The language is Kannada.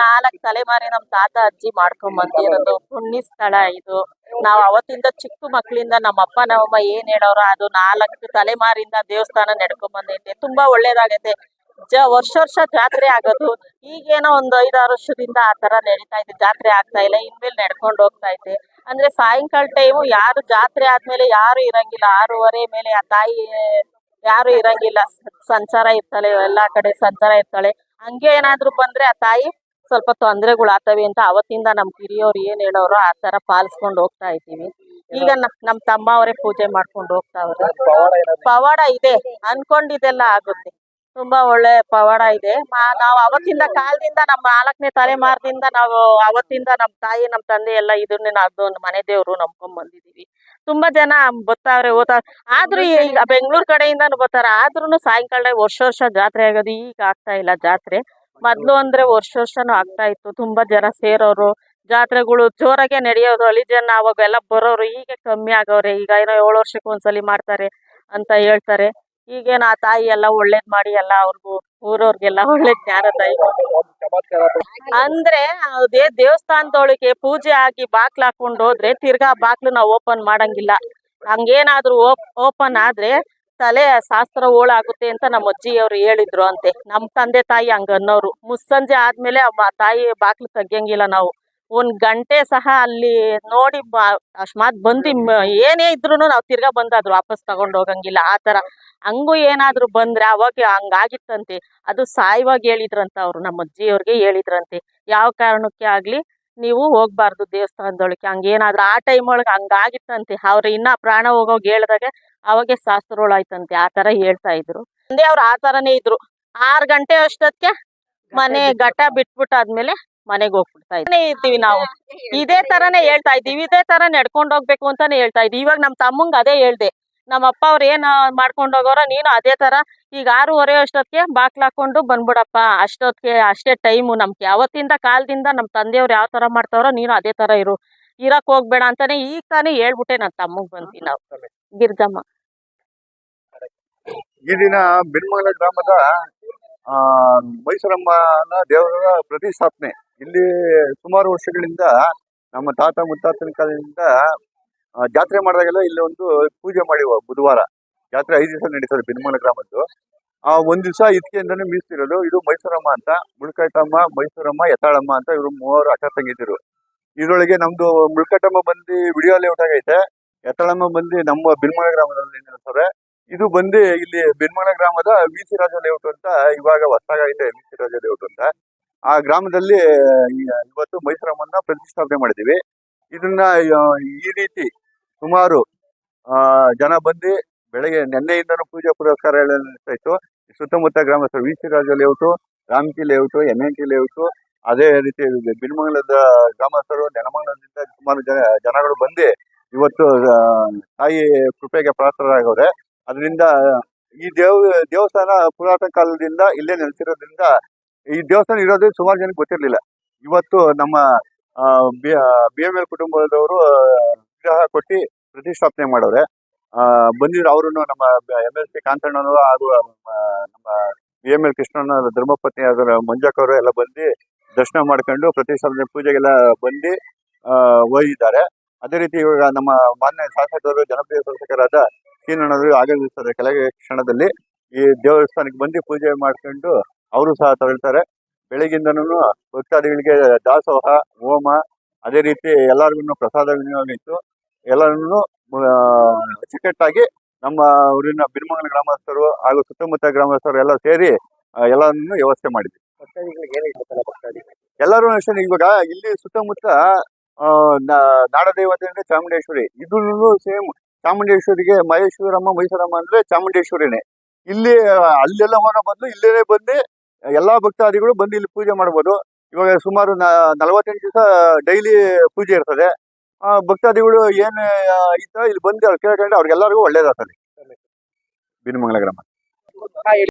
ನಾಲ್ಕ್ ತಲೆಮಾರಿ ನಮ್ ತಾತ, ಅಜ್ಜಿ ಮಾಡ್ಕೊಂಡ್ ಬಂದಿರೋದು ಪುಣ್ಯ ಸ್ಥಳ ಇದು. ನಾವ್ ಅವತ್ತಿಂದ ಚಿಕ್ಕ ಮಕ್ಕಳಿಂದ ನಮ್ಮ ಅಪ್ಪ, ನಮ್ಮಮ್ಮ ಏನ್ ಹೇಳೋರು ಅದು ನಾಲ್ಕು ತಲೆಮಾರಿಂದ ದೇವಸ್ಥಾನ ನಡ್ಕೊಂಡ್ ಬಂದೈತೆ ತುಂಬಾ ಒಳ್ಳೇದಾಗೈತೆ. ಜ ವರ್ಷ ವರ್ಷ ಜಾತ್ರೆ ಆಗೋದು. ಈಗೇನೋ ಒಂದ್ ಐದಾರು ವರ್ಷದಿಂದ ಆ ತರ ನಡೀತಾ ಇದೆ. ಜಾತ್ರೆ ಆಗ್ತಾ ಇಲ್ಲ. ಇನ್ಮೇಲೆ ನಡ್ಕೊಂಡು ಹೋಗ್ತಾ ಇದೆ ಅಂದ್ರೆ ಸಾಯಂಕಾಲ ಟೈಮು ಯಾರು ಜಾತ್ರೆ ಆದ್ಮೇಲೆ ಯಾರು ಇರಂಗಿಲ್ಲ. ಆರೂವರೆ ಮೇಲೆ ಆ ತಾಯಿ ಯಾರು ಇರಂಗಿಲ್ಲ. ಸಂಚಾರ ಇರ್ತಾಳೆ, ಎಲ್ಲಾ ಕಡೆ ಸಂಚಾರ ಇರ್ತಾಳೆ. ಹಂಗೆ ಏನಾದ್ರು ಬಂದ್ರೆ ಆ ತಾಯಿ ಸ್ವಲ್ಪ ತೊಂದರೆಗಳು ಆಗ್ತವೆ ಅಂತ ಅವತ್ತಿಂದ ನಮ್ ಹಿರಿಯವ್ರು ಏನ್ ಹೇಳೋರು ಆ ತರ ಪಾಲಿಸ್ಕೊಂಡು ಹೋಗ್ತಾ ಇದ್ದೀವಿ. ಈಗ ನಮ್ ತಮ್ಮ ಅವರೇ ಪೂಜೆ ಮಾಡ್ಕೊಂಡು ಹೋಗ್ತಾವ್ರೆ ಪವಾಡ ಇದೆ ಅನ್ಕೊಂಡಿದ್ದೆಲ್ಲ ಆಗುತ್ತೆ. ತುಂಬಾ ಒಳ್ಳೆ ಪವಾಡ ಇದೆ. ನಾವು ಅವತ್ತಿಂದ ಕಾಲದಿಂದ ನಮ್ಮ ನಾಲ್ಕನೇ ತಲೆಮಾರದಿಂದ ನಾವು ಅವತ್ತಿಂದ ನಮ್ಮ ತಾಯಿ, ನಮ್ಮ ತಂದೆ ಎಲ್ಲ ಇದನ್ನೇ ನಾವು ಮನೆ ದೇವ್ರು ನಂಬ್ಕೊಂಡ್ ಬಂದಿದೀವಿ ತುಂಬಾ ಜನ ಬರ್ತಾವ್ರೆ ಓದ್ತಾವ್ರೆ ಆದ್ರೂ ಈಗ ಬೆಂಗಳೂರು ಕಡೆಯಿಂದಾನು ಬರ್ತಾರ. ಆದ್ರೂ ಸಾಯಂಕಾಲ ವರ್ಷ ವರ್ಷ ಜಾತ್ರೆ ಆಗೋದು ಈಗ ಆಗ್ತಾ ಇಲ್ಲ ಜಾತ್ರೆ. ಮೊದ್ಲು ಅಂದ್ರೆ ವರ್ಷ ವರ್ಷನೂ ಆಗ್ತಾ ಇತ್ತು. ತುಂಬಾ ಜನ ಸೇರೋರು, ಜಾತ್ರೆಗಳು ಜೋರಾಗೆ ನಡೆಯೋದು, ಹಳಿ ಜನ ಅವಾಗೆಲ್ಲ ಬರೋರು ಈಗ ಕಮ್ಮಿ ಆಗೋರೆ. ಈಗ ಏನೋ ಏಳು ವರ್ಷಕ್ಕೆ ಒಂದ್ಸಲಿ ಮಾಡ್ತಾರೆ ಅಂತ ಹೇಳ್ತಾರೆ. ಈಗೇನು ಆ ತಾಯಿ ಎಲ್ಲ ಒಳ್ಳೇದ್ ಮಾಡಿ ಎಲ್ಲ ಅವ್ರಿಗೂ ಊರವ್ರಿಗೆಲ್ಲ ಒಳ್ಳೆ ಜ್ಞಾನದಾಯಿ ಅಂದ್ರೆ ಅದೇ ದೇವಸ್ಥಾನದೊಳಗೆ ಪೂಜೆ ಆಗಿ ಬಾಕ್ಲ ಹಾಕೊಂಡು ಹೋದ್ರೆ ತಿರ್ಗಾ ಬಾಕ್ಲು ನಾವು ಓಪನ್ ಮಾಡಂಗಿಲ್ಲ. ಹಂಗೇನಾದ್ರೂ ಓಪನ್ ಆದ್ರೆ ತಲೆ ಶಾಸ್ತ್ರ ಓಳಾಗುತ್ತೆ ಅಂತ ನಮ್ಮ ಅಜ್ಜಿಯವ್ರು ಹೇಳಿದ್ರು ಅಂತೆ. ನಮ್ ತಂದೆ ತಾಯಿ ಹಂಗ ಅನ್ನೋರು ಮುಸ್ಸಂಜೆ ಆದ್ಮೇಲೆ ಆ ತಾಯಿ ಬಾಕ್ಲು ತೆಗಿಯಂಗಿಲ್ಲ ನಾವು. ಒಂದ್ ಗಂಟೆ ಸಹ ಅಲ್ಲಿ ನೋಡಿ ಅಕಸ್ಮಾತ್ ಬಂದಿ ಏನೇ ಇದ್ರು ನಾವು ತಿರ್ಗಾ ಬಂದಾದ್ರು ಅದ್ರ ವಾಪಸ್ ತಗೊಂಡ್ ಹೋಗಂಗಿಲ್ಲ. ಆ ತರ ಹಂಗೂ ಏನಾದ್ರು ಬಂದ್ರೆ ಅವಾಗ ಹಂಗಾಗಿತ್ತಂತೆ. ಅದು ಸಾಯಿವಾಗಿ ಹೇಳಿದ್ರಂತ ಅವ್ರು ನಮ್ಮ ಅಜ್ಜಿಯವ್ರಿಗೆ ಹೇಳಿದ್ರಂತೆ. ಯಾವ ಕಾರಣಕ್ಕೆ ಆಗ್ಲಿ ನೀವು ಹೋಗ್ಬಾರ್ದು ದೇವಸ್ಥಾನದೊಳಗೆ ಹಂಗೇನಾದ್ರು ಆ ಟೈಮ್ ಒಳಗೆ ಹಂಗಾಗಿತ್ತಂತೆ. ಅವ್ರು ಇನ್ನ ಪ್ರಾಣ ಹೋಗೋಗ್ ಹೇಳ್ದಾಗ ಅವಾಗೆ ಶಾಸ್ತ್ರಗಳಾಯ್ತಂತೆ ಆ ತರ ಹೇಳ್ತಾ ಇದ್ರು. ಅಂದೇ ಅವ್ರು ಆ ತರನೇ ಇದ್ರು. ಆರು ಗಂಟೆ ಅಷ್ಟೊತ್ತಿಗೆ ಮನೆ ಘಟ ಬಿಟ್ಬಿಟ್ಟಾದ್ಮೇಲೆ ಮನೆಗೆ ಹೋಗ್ಬಿಡ್ತಾ ಇದ್ವಿ. ಇರ್ತೀವಿ ನಾವು. ಇದೇ ತರನೇ ಹೇಳ್ತಾ ಇದ್ದೀವಿ. ಇದೇ ತರ ನಡ್ಕೊಂಡ್ ಹೋಗ್ಬೇಕು ಅಂತಾನೆ ಹೇಳ್ತಾ ಇದ್ದೀವಿ. ಇವಾಗ ನಮ್ ತಮ್ಮಂಗ್ ಅದೇ ಹೇಳ್ದೆ. ನಮ್ಮ ಅಪ್ಪ ಅವ್ರ ಏನ್ ಮಾಡ್ಕೊಂಡ್ ಹೋಗೋರ ನೀನು ಅದೇ ತರ ಈಗ ಆರೂವರೆ ಅಷ್ಟೊತ್ತಿಗೆ ಬಾಕ್ಲ್ ಹಾಕೊಂಡು ಬಂದ್ಬಿಡಪ್ಪ. ಅಷ್ಟೊತ್ತಿಗೆ ಅಷ್ಟೇ ಟೈಮು ನಮ್ಗೆ. ಯಾವತ್ತಿಂದ ಕಾಲದಿಂದ ನಮ್ ತಂದೆಯವ್ರು ಯಾವ ತರ ಮಾಡ್ತಾವ್ರೋ ನೀನು ಅದೇ ತರ ಇರು. ಇರಕ್ ಹೋಗ್ಬೇಡ ಅಂತಾನೆ ಈಗ ತಾನೇ ಹೇಳ್ಬಿಟ್ಟೆ ನನ್ ತಮ್ಮಗ್ ಬಂದ್ವಿ ನಾವು. ಗಿರ್ಜಮ್ಮ. ಈ ದಿನ ಬಿನ್ಮಂಗಲ ಗ್ರಾಮದ ಮೈಸೂರಮ್ಮನ ದೇವರ ಪ್ರತಿಷ್ಠಾಪನೆ. ಇಲ್ಲಿ ಸುಮಾರು ವರ್ಷಗಳಿಂದ ನಮ್ಮ ತಾತ ಮುತ್ತಾತನ ಕಾಲದಿಂದ ಜಾತ್ರೆ ಮಾಡಿದಾಗೆಲ್ಲ ಇಲ್ಲಿ ಒಂದು ಪೂಜೆ ಮಾಡಿ ಬುಧವಾರ. ಜಾತ್ರೆ ಐದು ದಿವಸ ನಡೀತದೆ ಬಿನ್ಮಲ ಗ್ರಾಮದ್ದು. ಆ, ಒಂದ್ ದಿವಸ ಇದಕ್ಕೆಂದಾನೆ ಮೀಸ್ತಿರೋದು ಇದು ಮೈಸೂರಮ್ಮ ಅಂತ. ಮುಳ್ಕಟ್ಟಮ್ಮ, ಮೈಸೂರಮ್ಮ, ಯಥಾಳಮ್ಮ ಅಂತ ಇವರು ಮೂವರು ಅಕ್ಕ ತಂಗಿದ್ರು ಇದರೊಳಗೆ ನಮ್ದು ಮುಳ್ಕಟ್ಟಮ್ಮ ಬಂದು, ವಿಡಿಯೋ ಲೇಔಟ್ ಆಗೈತೆ ಯಥಾಳಮ್ಮ ಬಂದು ನಮ್ಮ ಬಿಲ್ಮಳ ಗ್ರಾಮದಲ್ಲಿ ನಿಲ್ಲಿಸ್ತಾರೆ ಇದು ಬಂದು ಇಲ್ಲಿ ಬೆನ್ಮಳ ಗ್ರಾಮದ ವಿ ಸಿ ರಾಜ ಲೇಔಟ್ ಅಂತ ಇವಾಗ ಹೊಸದಾಗೈತೆ ವಿ ಸಿ ರಾಜ ಲೇಔಟ್ ಅಂತ. ಆ ಗ್ರಾಮದಲ್ಲಿ ಇವತ್ತು ಮೈಸೂರಮ್ಮನ್ನ ಪ್ರತಿಷ್ಠಾಪನೆ ಮಾಡಿದೀವಿ ಇದನ್ನ ಈ ರೀತಿ ಸುಮಾರು ಜನ ಬಂದು ಬೆಳಗ್ಗೆ ನೆನ್ನೆಯಿಂದನೂ ಪೂಜಾ ಪುರಸ್ಕಾರ ನಡೀತಾ ಇತ್ತು. ಸುತ್ತಮುತ್ತ ಗ್ರಾಮಸ್ಥರು V C Raja layout Ramaki layout N N T layout ಅದೇ ರೀತಿ ಬಿನ್ಮಂಗಲದ ಗ್ರಾಮಸ್ಥರು, ನೆಲಮಂಗಲದಿಂದ ಸುಮಾರು ಜನ, ಜನಗಳು ಬಂದು ಇವತ್ತು ತಾಯಿ ಕೃಪೆಗೆ ಪಾತ್ರರಾಗವ್ರೆ. ಅದರಿಂದ ಈ ದೇವ, ದೇವಸ್ಥಾನ ಪುರಾತನ ಕಾಲದಿಂದ ಇಲ್ಲೇ ನೆಲೆಸಿರೋದ್ರಿಂದ ಈ ದೇವಸ್ಥಾನ ಇರೋದು ಸುಮಾರು ಜನಕ್ಕೆ ಗೊತ್ತಿರಲಿಲ್ಲ. ಇವತ್ತು ನಮ್ಮ ಬಿ ಎಂ ಎಲ್ ಕುಟುಂಬದವರು ವಿಗ್ರಹ ಕೊಟ್ಟು ಪ್ರತಿಷ್ಠಾಪನೆ ಮಾಡವ್ರೆ ಬಂದಿದ್ರು ಅವರು ನಮ್ಮ ಎಂ ಎಲ್ ಸಿ ಕಾಂತಣ್ಣನವರು ಹಾಗೂ ನಮ್ಮ ಬಿ ಎಂ ಎಲ್ ಕೃಷ್ಣನ ಧರ್ಮಪತ್ನಿ ಅದರ ಮಂಜಕ್ಕವರು ಎಲ್ಲ ಬಂದು ದರ್ಶನ ಮಾಡ್ಕೊಂಡು ಪ್ರತಿಷ್ಠಾಪನೆ ಪೂಜೆಗೆಲ್ಲ ಬಂದು ಹೋಗಿದ್ದಾರೆ ಅದೇ ರೀತಿ ಇವಾಗ ನಮ್ಮ ಮಾನ್ಯ ಶಾಸಕರು ಜನಪ್ರಿಯ ಶಾಸಕರಾದ ಸೀನಣ್ಣವರು ಆಗಮಿಸ್ತಾರೆ. ಕೆಳಗೆ ಕ್ಷಣದಲ್ಲಿ ಈ ದೇವಸ್ಥಾನಕ್ಕೆ ಬಂದು ಪೂಜೆ ಮಾಡ್ಕೊಂಡು ಅವರು ಸಹ ತಗೊಳ್ತಾರೆ ಬೆಳಗಿಂದನೂ ಭಕ್ತಾದಿಗಳಿಗೆ ದಾಸೋಹ ಹೋಮ ಅದೇ ರೀತಿ ಎಲ್ಲರಿಗೂ ಪ್ರಸಾದ ವಿನಿಯೋಗ ಇತ್ತು. ಎಲ್ಲರನ್ನು ಅಚ್ಚುಕಟ್ಟಾಗಿ ನಮ್ಮ ಊರಿನ ಬಿರ್ಮಂಗಲ ಗ್ರಾಮಸ್ಥರು ಹಾಗೂ ಸುತ್ತಮುತ್ತ ಗ್ರಾಮಸ್ಥರು ಎಲ್ಲ ಸೇರಿ ಎಲ್ಲರನ್ನು ವ್ಯವಸ್ಥೆ ಮಾಡಿದ್ವಿ. ಎಲ್ಲರೂ ಅಷ್ಟೇ ಇವಾಗ ಇಲ್ಲಿ ಸುತ್ತಮುತ್ತ ನಾಡದೇವತೆ ಅಂದ್ರೆ ಚಾಮುಂಡೇಶ್ವರಿ. ಇದನ್ನು ಸೇಮ್ ಚಾಮುಂಡೇಶ್ವರಿಗೆ ಮಹೇಶ್ವರಮ್ಮ ಮೈಸೂರಮ್ಮ ಅಂದ್ರೆ ಚಾಮುಂಡೇಶ್ವರಿನೇ. ಇಲ್ಲಿ ಅಲ್ಲೆಲ್ಲ ಹೋಗೋ ಬದಲು ಇಲ್ಲೇ ಬಂದು ಎಲ್ಲಾ ಭಕ್ತಾದಿಗಳು ಬಂದು ಇಲ್ಲಿ ಪೂಜೆ ಮಾಡ್ಬೋದು. ಇವಾಗ ಸುಮಾರು ನಲವತ್ತೆಂಟು ದಿವಸ ಡೈಲಿ ಪೂಜೆ ಇರ್ತದೆ. ಆ, ಭಕ್ತಾದಿಗಳು ಏನ್ ಇತ್ತ ಇಲ್ಲಿ ಬಂದು ಅವ್ರು ಕೇಳ್ಕೊಂಡ್ರೆ ಅವ್ರಿಗೆಲ್ಲರಿಗೂ ಒಳ್ಳೇದಾಗ್ತದೆ. ಬಿನ್ಮಂಗಲ ಗ್ರಾಮ.